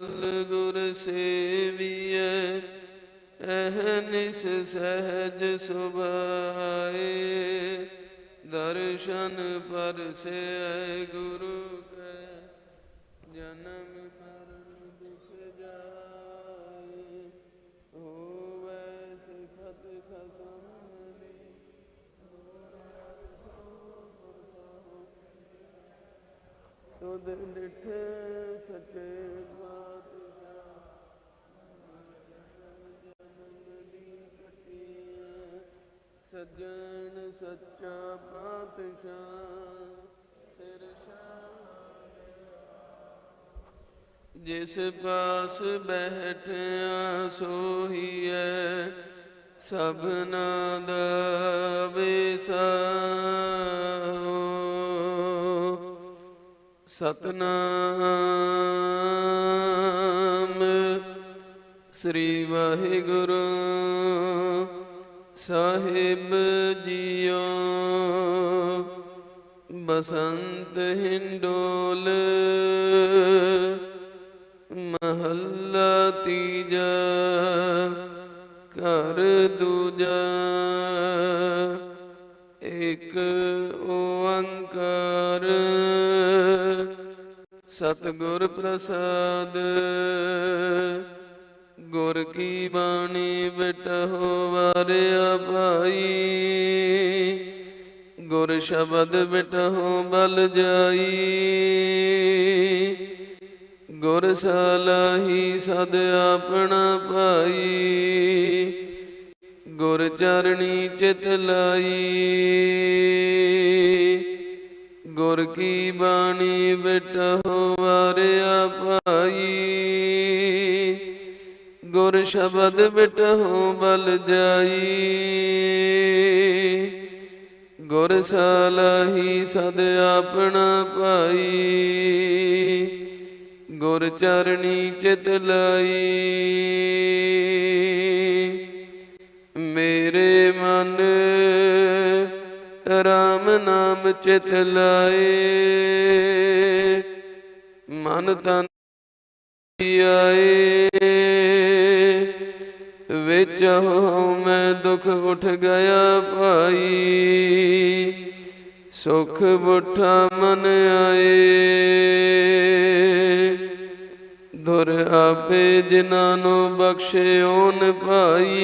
ਗੁਰ ਸੇਵੀਐ ਅਹਨਿਸ ਸਹਿਜ ਸੁਭਾਏ। ਦਰਸ਼ਨ ਪਰਸੈ ਗੁਰੂ ਕੈ, ਜਨਮ ਮਰਨ ਦੁਖ ਜਾਏ। ਹੋਵੈ ਸਿਖਤ ਖਸਮ ਦੀ ਤੁਧ ਡਿਠੇ ਸਚੇ ਸੱਜਣ ਸੱਚਾ ਪਾਤਸ਼ਾਹ ਸਿਰ ਜਿਸ ਪਾਸ ਬੈਠਿਆ ਸੋਹੀਐ ਸਭਨਾ ਦਾ ਵਿਸਾਹੋ ਸਤਨਾਮ ਸ੍ਰੀ ਵਾਹਿਗੁਰੂ। ਸਾਹਿਬ ਜੀਓ ਬਸੰਤ ਹਿੰਡੋਲ ਮਹੱਲਾ ਤੀਜਾ ਘਰ ਦੂਜਾ ਇਕ ਓੰਕਾਰ। ਸਤਿਗੁਰ ਪ੍ਰਸਾਦ ਗੁਰ ਕੀ ਬਾਣੀ ਬਿਟਹੁ ਵਾਰਿਆ ਭਾਈ। ਗੁਰ ਸ਼ਬਦ ਬਿਟਹੁ ਬਲ ਜਾਈ। ਗੁਰ ਸਲਾਹੀ ਸਦ ਆਪਣਾ ਭਾਈ। ਗੁਰ ਚਰਣੀ ਚਿਤ ਲਾਈ। ਗੁਰ ਕੀ ਬਾਣੀ ਬਿਟਹੁ ਵਾਰਿਆ ਭਾਈ। ਗੁਰ ਸ਼ਬਦ ਬਿਟਹੁ ਬਲ ਜਾਈ। ਗੁਰ ਸਲਾਹੀ ਸਦ ਆਪਣਾ ਪਾਈ ਗੁਰ ਚਰਣੀ ਚਿਤ ਲਾਈ। ਮੇਰੇ ਮਨ ਰਾਮ ਨਾਮ ਚਿਤ ਲਾਏ। ਮਨ ਤਨ ਆਏ। ਵਿੱਚ ਹੋ ਮੈਂ ਦੁਖ ਉਠ ਗਿਆ ਭਾਈ। ਸੁਖ ਬੁੱਠਾ ਮਨ ਆਏ। ਧੁਰ ਆਪੇ ਜਿਨ੍ਹਾਂ ਨੂੰ ਬਖਸ਼ਿਓਨ ਭਾਈ।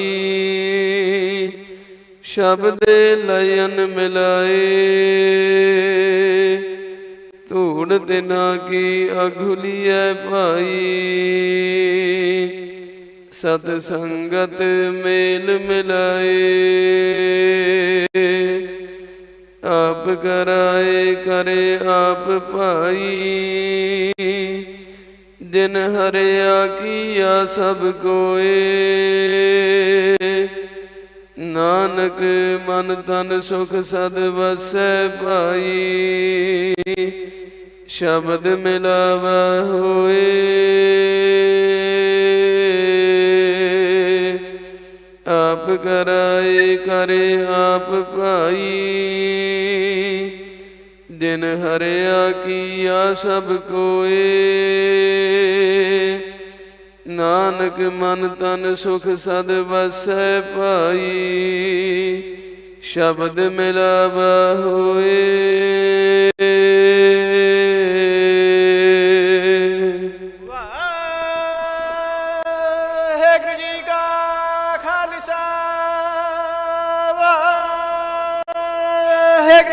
ਸ਼ਬਦੇ ਲਯਨ ਮਿਲਾਏ। ਧੂੜ ਤਿਨਾ ਕੀ ਅਘੁਲੀਐ ਭਾਈ। ਸਤ ਸੰਗਤ ਮੇਲ ਮਿਲਾਏ। ਆਪ ਕਰਾਏ ਕਰੇ ਆਪ ਭਾਈ। ਦਿਨ ਹਰਿਆ ਕੀਆ ਸਭ ਕੋਏ। ਨਾਨਕ ਮਨ ਤਨ ਸੁਖ ਸਦ ਵਸੈ ਭਾਈ। ਸ਼ਬਦ ਮਿਲਾਵਾ ਹੋਏ। ਆਪ ਕਰਾਏ, ਕਰੇ ਆਪ ਭਾਈ। ਦਿਨ ਹਰਿਆ ਕੀਆ ਸਭ ਕੋਏ। ਨਾਨਕ ਮਨ ਤਨ ਸੁਖ ਸਦ ਵਸੈ ਭਾਈ। ਸ਼ਬਦ ਮਿਲਾਵਾ ਹੋਏ।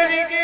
ਵਾਹਿਗੁਰੂ